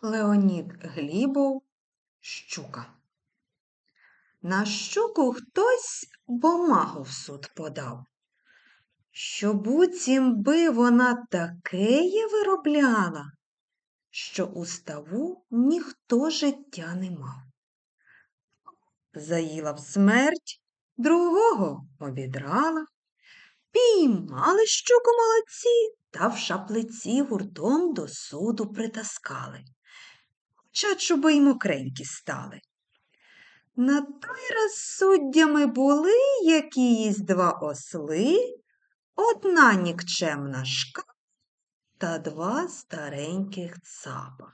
Леонід Глібов Щука. На щуку хтось бумагу в суд подав, що буцім би вона такеє виробляла, що у ставу ніхто життя не мав. Заїла в смерть, другого обідрала, піймали щуку молодці та в шаплиці гуртом до суду притаскали. Хоча чуби й мокренькі стали. На той раз суддями були якіїсь два осли, одна нікчемна шка та два стареньких цапа.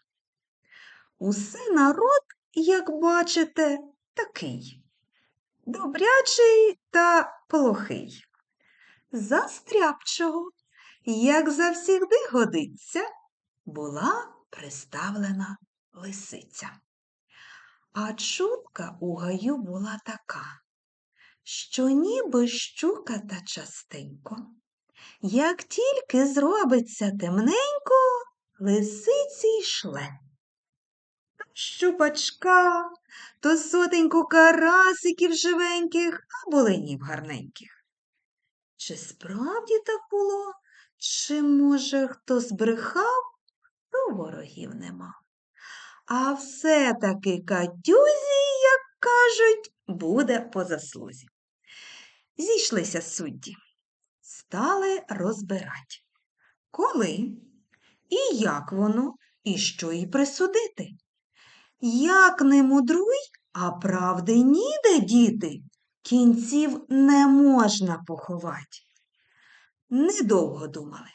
Усе народ, як бачите, такий добрячий та плохий. Застряпчого, як завсігди годиться, була приставлена лисиця. А чутка у гаю була така, що ніби щука та частенько, як тільки зробиться темненько, лисиці й шле. То щупачка, то сотеньку карасиків живеньких, а буленів гарненьких. Чи справді так було, чи, може, хто збрехав, то ворогів нема. А все-таки Катюзі, як кажуть, буде по заслузі. Зійшлися судді, стали розбирати, коли? І як воно, і що їй присудити. Як не мудруй, а правди ніде діти, кінців не можна поховати. Недовго думали,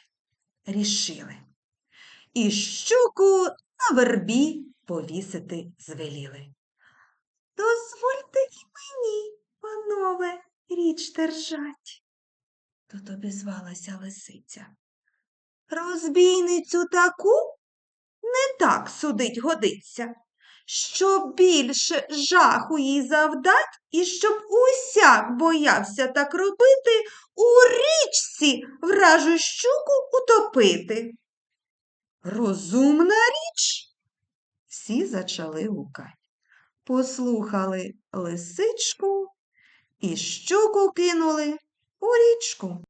рішили. І щуку на вербі повісити звеліли. Дозвольте і мені, панове, річ держать. Тут обізвалася лисиця. Розбійницю таку не так судить годиться, щоб більше жаху їй завдать, і щоб усяк боявся так робити, у річці вражу щуку утопити. Розумна річ. Всі зачали гукать. Послухали лисичку і щуку кинули у річку.